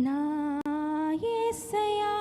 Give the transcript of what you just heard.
నా యేసయ్యా